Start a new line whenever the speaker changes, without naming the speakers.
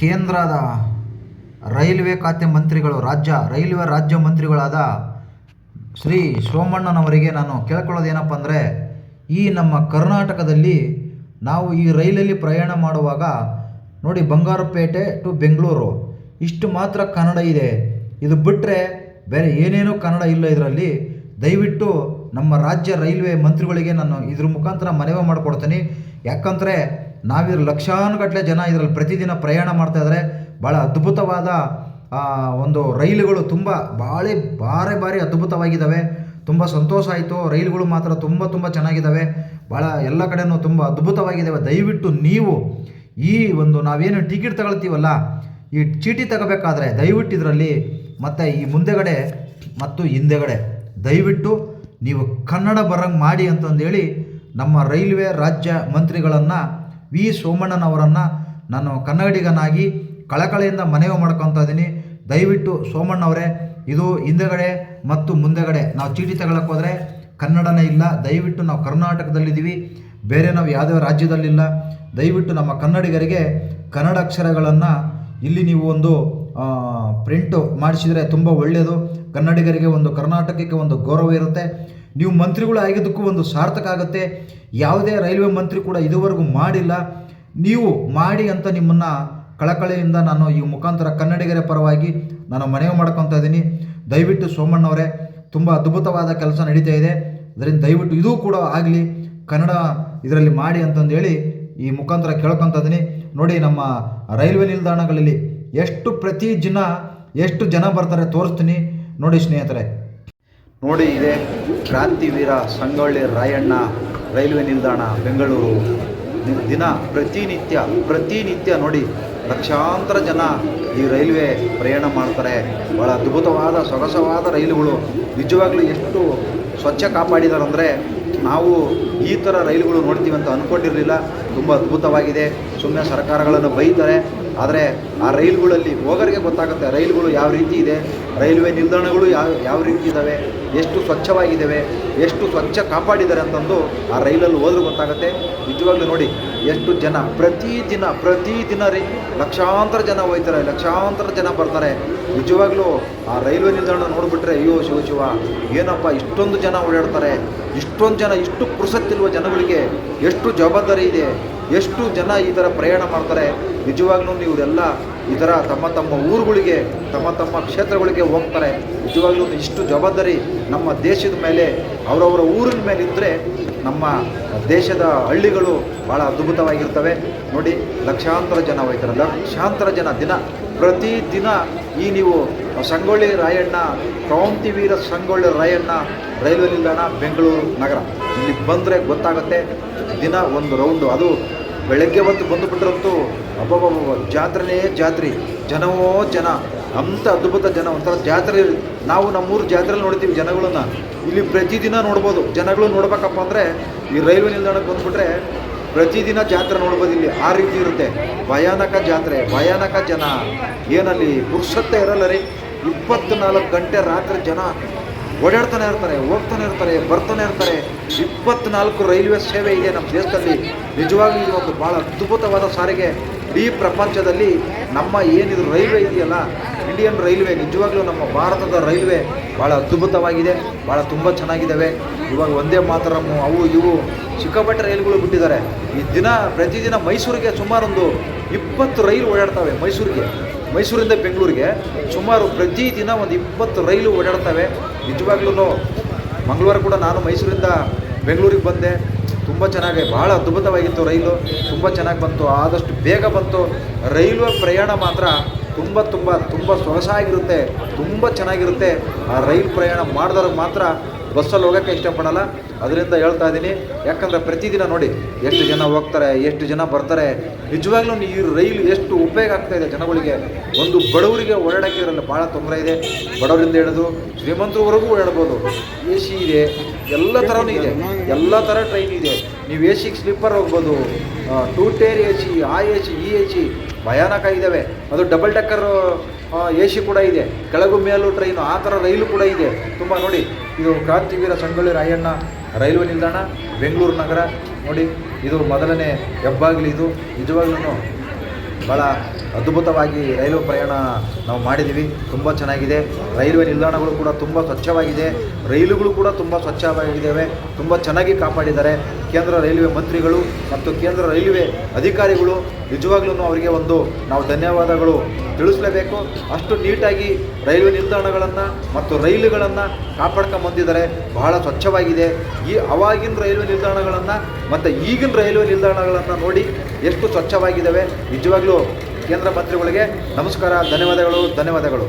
ಕೇಂದ್ರದ ರೈಲ್ವೆ ಖಾತೆ ಮಂತ್ರಿಗಳು, ರಾಜ್ಯ ರೈಲ್ವೆ ರಾಜ್ಯ ಮಂತ್ರಿಗಳಾದ ಶ್ರೀ ಸೋಮಣ್ಣನವರಿಗೆ ನಾನು ಕೇಳ್ಕೊಳ್ಳೋದೇನಪ್ಪ ಅಂದರೆ, ಈ ನಮ್ಮ ಕರ್ನಾಟಕದಲ್ಲಿ ನಾವು ಈ ರೈಲಲ್ಲಿ ಪ್ರಯಾಣ ಮಾಡುವಾಗ ನೋಡಿ ಬಂಗಾರಪೇಟೆ ಟು ಬೆಂಗಳೂರು, ಇಷ್ಟು ಮಾತ್ರ ಕನ್ನಡ ಇದೆ. ಇದು ಬಿಟ್ಟರೆ ಬೇರೆ ಏನೇನೂ ಕನ್ನಡ ಇಲ್ಲ ಇದರಲ್ಲಿ. ದಯವಿಟ್ಟು ನಮ್ಮ ರಾಜ್ಯ ರೈಲ್ವೆ ಮಂತ್ರಿಗಳಿಗೆ ನಾನು ಇದ್ರ ಮುಖಾಂತರ ಮನವಿ ಮಾಡಿಕೊಡ್ತೀನಿ. ಯಾಕಂದರೆ ನಾವಿದ್ರ ಲಕ್ಷಾನುಗಟ್ಟಲೆ ಜನ ಇದರಲ್ಲಿ ಪ್ರತಿದಿನ ಪ್ರಯಾಣ ಮಾಡ್ತಾ ಇದ್ದಾರೆ ಭಾಳ ಅದ್ಭುತವಾದ ಒಂದು ರೈಲುಗಳು ತುಂಬ ಭಾಳ ಭಾರಿ ಭಾರಿ ಅದ್ಭುತವಾಗಿದ್ದಾವೆ ತುಂಬ ಸಂತೋಷ ಆಯಿತು. ರೈಲುಗಳು ಮಾತ್ರ ತುಂಬ ತುಂಬ ಚೆನ್ನಾಗಿದ್ದಾವೆ ಭಾಳ ಎಲ್ಲ ಕಡೆನೂ ತುಂಬ ಅದ್ಭುತವಾಗಿದ್ದಾವೆ ದಯವಿಟ್ಟು ನೀವು ಈ ಒಂದು ನಾವೇನು ಟಿಕೆಟ್ ತಗೊಳ್ತೀವಲ್ಲ, ಈ ಚೀಟಿ ತಗೋಬೇಕಾದ್ರೆ ದಯವಿಟ್ಟು ಇದರಲ್ಲಿ, ಮತ್ತು ಈ ಮುಂದೆಗಡೆ ಮತ್ತು ಹಿಂದೆಗಡೆ ದಯವಿಟ್ಟು ನೀವು ಕನ್ನಡ ಬರಂಗೆ ಮಾಡಿ ಅಂತಂದೇಳಿ ನಮ್ಮ ರೈಲ್ವೆ ರಾಜ್ಯ ಮಂತ್ರಿಗಳನ್ನು ವಿ ಸೋಮಣ್ಣನವರನ್ನು ನಾನು ಕನ್ನಡಿಗನಾಗಿ ಕಳಕಳಿಯಿಂದ ಮನವಿ ಮಾಡ್ಕೊತಾ ಇದ್ದೀನಿ. ದಯವಿಟ್ಟು ಸೋಮಣ್ಣವರೇ, ಇದು ಹಿಂದೆಗಡೆ ಮತ್ತು ಮುಂದೆಗಡೆ ನಾವು ಚೀಟಿ ತಗೊಳಕ್ಕೆ ಹೋದರೆ ಕನ್ನಡನೇ ಇಲ್ಲ. ದಯವಿಟ್ಟು ನಾವು ಕರ್ನಾಟಕದಲ್ಲಿದ್ದೀವಿ. ಬೇರೆ ನಾವು ಯಾವುದೇ ರಾಜ್ಯದಲ್ಲಿಲ್ಲ. ದಯವಿಟ್ಟು ನಮ್ಮ ಕನ್ನಡಿಗರಿಗೆ ಕನ್ನಡ ಅಕ್ಷರಗಳನ್ನು ಇಲ್ಲಿ ನೀವು ಒಂದು ಪ್ರಿಂಟು ಮಾಡಿಸಿದರೆ ತುಂಬ ಒಳ್ಳೆಯದು ಕನ್ನಡಿಗರಿಗೆ ಒಂದು ಕರ್ನಾಟಕಕ್ಕೆ ಒಂದು ಗೌರವ ಇರುತ್ತೆ. ನೀವು ಮಂತ್ರಿಗಳು ಆಗಿದ್ದಕ್ಕೂ ಒಂದು ಸಾರ್ಥಕ ಆಗುತ್ತೆ. ಯಾವುದೇ ರೈಲ್ವೆ ಮಂತ್ರಿ ಕೂಡ ಇದುವರೆಗೂ ಮಾಡಿಲ್ಲ. ನೀವು ಮಾಡಿ ಅಂತ ನಿಮ್ಮನ್ನು ಕಳಕಳಿಯಿಂದ ನಾನು ಈ ಮುಖಾಂತರ ಕನ್ನಡಿಗರ ಪರವಾಗಿ ನಾನು ಮನವಿ ಮಾಡ್ಕೊತಾ ಇದ್ದೀನಿ. ದಯವಿಟ್ಟು ಸೋಮಣ್ಣವರೇ, ತುಂಬ ಅದ್ಭುತವಾದ ಕೆಲಸ ನಡೀತಾ ಇದೆ. ಅದರಿಂದ ದಯವಿಟ್ಟು ಇದೂ ಕೂಡ ಆಗಲಿ. ಕನ್ನಡ ಇದರಲ್ಲಿ ಮಾಡಿ ಅಂತಂದೇಳಿ ಈ ಮುಖಾಂತರ ಕೇಳ್ಕೊತ ಇದ್ದೀನಿ. ನೋಡಿ ನಮ್ಮ ರೈಲ್ವೆ ನಿಲ್ದಾಣಗಳಲ್ಲಿ ಎಷ್ಟು ಪ್ರತಿ ದಿನ ಎಷ್ಟು ಜನ ಬರ್ತಾರೆ ತೋರಿಸ್ತೀನಿ. ನೋಡಿ ಸ್ನೇಹಿತರೆ. ನೋಡಿ ಇದೆ ಕ್ರಾಂತಿವೀರ ಸಂಗೊಳ್ಳಿ ರಾಯಣ್ಣ ರೈಲ್ವೆ ನಿಲ್ದಾಣ, ಬೆಂಗಳೂರು. ದಿನ ಪ್ರತಿನಿತ್ಯ ಪ್ರತಿನಿತ್ಯ ನೋಡಿ ಲಕ್ಷಾಂತರ ಜನ ಈ ರೈಲ್ವೆ ಪ್ರಯಾಣ ಮಾಡ್ತಾರೆ. ಭಾಳ ಅದ್ಭುತವಾದ, ಸೊಗಸವಾದ ರೈಲುಗಳು. ನಿಜವಾಗ್ಲೂ ಎಷ್ಟು ಸ್ವಚ್ಛ ಕಾಪಾಡಿದಾರೆ ಅಂದರೆ ನಾವು ಈ ಥರ ರೈಲುಗಳು ನೋಡ್ತೀವಿ ಅಂತ ಅಂದ್ಕೊಂಡಿರಲಿಲ್ಲ ತುಂಬ ಅದ್ಭುತವಾಗಿದೆ. ಸುಮ್ಮನೆ ಸರ್ಕಾರಗಳನ್ನು ಬೈತಾರೆ. ಆದರೆ ಆ ರೈಲುಗಳಲ್ಲಿ ಹೋಗೋರಿಗೆ ಗೊತ್ತಾಗುತ್ತೆ ರೈಲುಗಳು ಯಾವ ರೀತಿ ಇದೆ. ರೈಲ್ವೆ ನಿಲ್ದಾಣಗಳು ಯಾವ ಯಾವ ರೀತಿ ಇದ್ದಾವೆ ಎಷ್ಟು ಸ್ವಚ್ಛವಾಗಿದ್ದಾವೆ ಎಷ್ಟು ಸ್ವಚ್ಛ ಕಾಪಾಡಿದ್ದಾರೆ ಅಂತಂದು ಆ ರೈಲಲ್ಲಿ ಹೋದ್ರೆ ಗೊತ್ತಾಗುತ್ತೆ. ನಿಜವಾಗ್ಲೂ ನೋಡಿ, ಎಷ್ಟು ಜನ ಪ್ರತಿದಿನ ಪ್ರತಿದಿನ ರೀ ಲಕ್ಷಾಂತರ ಜನ ಹೋಯ್ತಾರೆ ಲಕ್ಷಾಂತರ ಜನ ಬರ್ತಾರೆ. ನಿಜವಾಗ್ಲೂ ಆ ರೈಲ್ವೆ ನಿಲ್ದಾಣ ನೋಡಿಬಿಟ್ರೆ, ಅಯ್ಯೋ ಶಿವ ಶಿವ, ಏನಪ್ಪ ಇಷ್ಟೊಂದು ಜನ ಓಡಾಡ್ತಾರೆ. ಇಷ್ಟೊಂದು ಜನ ಇಷ್ಟು ಪುರುಸತ್ತಿರುವ ಜನಗಳಿಗೆ ಎಷ್ಟು ಜವಾಬ್ದಾರಿ ಇದೆ, ಎಷ್ಟು ಜನ ಈ ಥರ ಪ್ರಯಾಣ ಮಾಡ್ತಾರೆ, ನಿಜವಾಗ್ಲೂ ಇವರೆಲ್ಲ ಈ ಥರ ತಮ್ಮ ತಮ್ಮ ಊರುಗಳಿಗೆ, ತಮ್ಮ ತಮ್ಮ ಕ್ಷೇತ್ರಗಳಿಗೆ ಹೋಗ್ತಾರೆ. ನಿಜವಾಗ್ಲೂ ಇಷ್ಟು ಜವಾಬ್ದಾರಿ ನಮ್ಮ ದೇಶದ ಮೇಲೆ, ಅವರವರ ಊರಿನ ಮೇಲೆ ಇದ್ದರೆ ನಮ್ಮ ದೇಶದ ಹಳ್ಳಿಗಳು ಭಾಳ ಅದ್ಭುತವಾಗಿರ್ತವೆ. ನೋಡಿ, ಲಕ್ಷಾಂತರ ಜನ ಹೋಯ್ತಾರೆ ಲಕ್ಷಾಂತರ ಜನ ದಿನ ಪ್ರತಿ ದಿನ ಈ ನೀವು ಸಂಗೊಳ್ಳಿ ರಾಯಣ್ಣ ಕ್ರಾಂತಿವೀರ ಸಂಗೊಳ್ಳಿ ರಾಯಣ್ಣ ರೈಲ್ವೆ ನಿಲ್ದಾಣ ಬೆಂಗಳೂರು ನಗರ. ಇಲ್ಲಿ ಬಂದರೆ ಗೊತ್ತಾಗುತ್ತೆ, ದಿನ ಒಂದು ರೌಂಡು. ಅದು ಬೆಳಗ್ಗೆ ಹೊತ್ತು ಬಂದುಬಿಟ್ರಂತೂ ಅಬ್ಬಬ್ಬಬ್ಬ ಜಾತ್ರೆನೇ ಜಾತ್ರೆ. ಜನವೋ ಜನ. ಅಂಥ ಅದ್ಭುತ ಜನ. ಒಂಥರ ಜಾತ್ರೆ. ನಾವು ನಮ್ಮೂರು ಜಾತ್ರೆಯಲ್ಲಿ ನೋಡ್ತೀವಿ ಜನಗಳನ್ನ. ಇಲ್ಲಿ ಪ್ರತಿದಿನ ನೋಡ್ಬೋದು. ಜನಗಳು ನೋಡ್ಬೇಕಪ್ಪ ಅಂದರೆ ಈ ರೈಲ್ವೆ ನಿಲ್ದಾಣಕ್ಕೆ ಬಂದುಬಿಟ್ರೆ ಪ್ರತಿದಿನ ಜಾತ್ರೆ ನೋಡ್ಬೋದು ಇಲ್ಲಿ. ಆ ರೀತಿ ಇರುತ್ತೆ. ಭಯಾನಕ ಜಾತ್ರೆ, ಭಯಾನಕ ಜನ. ಏನಲ್ಲಿ? ಪುರುಷತ್ತೆ ಇರಲ್ಲ ರೀ. ಇಪ್ಪತ್ನಾಲ್ಕು ಗಂಟೆ ರಾತ್ರಿ ಜನ ಓಡಾಡ್ತಾನೆ ಇರ್ತಾರೆ, ಹೋಗ್ತಾನೆ ಇರ್ತಾರೆ, ಬರ್ತಾನೆ ಇರ್ತಾರೆ. ಇಪ್ಪತ್ನಾಲ್ಕು ರೈಲ್ವೆ ಸೇವೆ ಇದೆ ನಮ್ಮ ದೇಶದಲ್ಲಿ. ನಿಜವಾಗ್ಲೂ ಇದು ಒಂದು ಭಾಳ ಅದ್ಭುತವಾದ ಸಾರಿಗೆ. ಇಡೀ ಪ್ರಪಂಚದಲ್ಲಿ ನಮ್ಮ ಏನಿದು ರೈಲ್ವೆ ಇದೆಯಲ್ಲ, ಇಂಡಿಯನ್ ರೈಲ್ವೆ, ನಿಜವಾಗ್ಲೂ ನಮ್ಮ ಭಾರತದ ರೈಲ್ವೆ ಭಾಳ ಅದ್ಭುತವಾಗಿದೆ ಭಾಳ ತುಂಬ ಚೆನ್ನಾಗಿದ್ದಾವೆ. ಇವಾಗ ಒಂದೇ ಮಾತರಮ್ಮು ಅವು ಇವು ಸಿಕ್ಕಾಪಟ್ಟೆ ರೈಲುಗಳು ಬಿಟ್ಟಿದ್ದಾರೆ. ಈ ದಿನ, ಪ್ರತಿದಿನ ಮೈಸೂರಿಗೆ ಸುಮಾರೊಂದು ಇಪ್ಪತ್ತು ರೈಲು ಓಡಾಡ್ತವೆ ಮೈಸೂರಿಗೆ. ಮೈಸೂರಿಂದ ಬೆಂಗಳೂರಿಗೆ ಸುಮಾರು ಪ್ರತಿದಿನ ಒಂದು ಇಪ್ಪತ್ತು ರೈಲು ಓಡಾಡ್ತವೆ. ನಿಜವಾಗ್ಲೂ ಮಂಗಳವಾರ ಕೂಡ ನಾನು ಮೈಸೂರಿಂದ ಬೆಂಗಳೂರಿಗೆ ಬಂದೆ. ತುಂಬ ಚೆನ್ನಾಗಿ ಭಾಳ ಅದ್ಭುತವಾಗಿತ್ತು ರೈಲು. ತುಂಬ ಚೆನ್ನಾಗಿ ಬಂತು. ಆದಷ್ಟು ಬೇಗ ಬಂತು. ರೈಲ್ವೆ ಪ್ರಯಾಣ ಮಾತ್ರ ತುಂಬ ತುಂಬ ತುಂಬ ಸೊಗಸಾಗಿರುತ್ತೆ. ತುಂಬ ಚೆನ್ನಾಗಿರುತ್ತೆ. ಆ ರೈಲು ಪ್ರಯಾಣ ಮಾಡಿದವ್ರಿಗೆ ಮಾತ್ರ ಬಸ್ಸಲ್ಲಿ ಹೋಗೋಕ್ಕೆ ಇಷ್ಟಪಡಲ್ಲ. ಅದರಿಂದ ಹೇಳ್ತಾ ಇದ್ದೀನಿ, ಯಾಕಂದರೆ ಪ್ರತಿದಿನ ನೋಡಿ ಎಷ್ಟು ಜನ ಹೋಗ್ತಾರೆ, ಎಷ್ಟು ಜನ ಬರ್ತಾರೆ. ನಿಜವಾಗ್ಲೂ ಈ ರೈಲು ಎಷ್ಟು ಉಪಯೋಗ ಆಗ್ತಾ ಇದೆ ಜನಗಳಿಗೆ. ಒಂದು ಬಡವರಿಗೆ ಓಡಾಡೋಕ್ಕೆ ಇರಲ್ಲಿ ಭಾಳ ತೊಂದರೆ ಇದೆ. ಬಡವರಿಂದ ಹಿಡಿದು ಶ್ರೀಮಂತರವರೆಗೂ ಓಡಾಡ್ಬೋದು ಎ ಸಿ ಇದೆ, ಎಲ್ಲ ಥರನೂ ಇದೆ. ಎಲ್ಲ ಥರ ಟ್ರೈನ್ ಇದೆ. ನೀವು ಎ ಸಿಗೆ ಸ್ಲೀಪರ್ ಹೋಗ್ಬೋದು ಟೂ ಟೇರ್ ಎ ಸಿ, ಆ ಎ ಸಿ, ಈ ಎ ಸಿ, ಭಯಾನಕ ಇದ್ದಾವೆ ಅದು ಡಬಲ್ ಡೆಕ್ಕರ್ ಎ ಸಿ ಕೂಡ ಇದೆ. ಕೆಳಗು ಮೇಲೂ ಟ್ರೈನು ಆ ಥರ ರೈಲು ಕೂಡ ಇದೆ. ತುಂಬ ನೋಡಿ, ಇದು ಕ್ರಾಂತಿವೀರ ಸಂಗೊಳ್ಳಿ ರಾಯಣ್ಣ ರೈಲ್ವೆ ನಿಲ್ದಾಣ, ಬೆಂಗಳೂರು ನಗರ. ನೋಡಿ, ಇದು ಮೊದಲನೇ ಹೆಬ್ಬಾಗಿಲು ಇದು. ನಿಜವಾಗ್ಲೂ ಭಾಳ ಅದ್ಭುತವಾಗಿ ರೈಲು ಪ್ರಯಾಣ ನಾವು ಮಾಡಿದ್ದೀವಿ. ತುಂಬ ಚೆನ್ನಾಗಿದೆ. ರೈಲ್ವೆ ನಿಲ್ದಾಣಗಳು ಕೂಡ ತುಂಬ ಸ್ವಚ್ಛವಾಗಿದೆ. ರೈಲುಗಳು ಕೂಡ ತುಂಬ ಸ್ವಚ್ಛವಾಗಿದ್ದಾವೆ. ತುಂಬ ಚೆನ್ನಾಗಿ ಕಾಪಾಡಿದ್ದಾರೆ. ಕೇಂದ್ರ ರೈಲ್ವೆ ಮಂತ್ರಿಗಳು ಮತ್ತು ಕೇಂದ್ರ ರೈಲ್ವೆ ಅಧಿಕಾರಿಗಳು ನಿಜವಾಗ್ಲೂ ಅವರಿಗೆ ಒಂದು ನಾವು ಧನ್ಯವಾದಗಳು ತಿಳಿಸಲೇಬೇಕು. ಅಷ್ಟು ನೀಟಾಗಿ ರೈಲ್ವೆ ನಿಲ್ದಾಣಗಳನ್ನು ಮತ್ತು ರೈಲುಗಳನ್ನು ಕಾಪಾಡ್ಕೊಂಬಂದಿದ್ದಾರೆ ಬಹಳ ಸ್ವಚ್ಛವಾಗಿದೆ. ಈ ಅವಾಗಿನ ರೈಲ್ವೆ ನಿಲ್ದಾಣಗಳನ್ನು ಮತ್ತು ಈಗಿನ ರೈಲ್ವೆ ನಿಲ್ದಾಣಗಳನ್ನು ನೋಡಿ ಎಷ್ಟು ಸ್ವಚ್ಛವಾಗಿದ್ದಾವೆ. ನಿಜವಾಗ್ಲೂ ಕೇಂದ್ರ ಮಂತ್ರಿಗಳಿಗೆ ನಮಸ್ಕಾರ ಧನ್ಯವಾದಗಳು ಧನ್ಯವಾದಗಳು.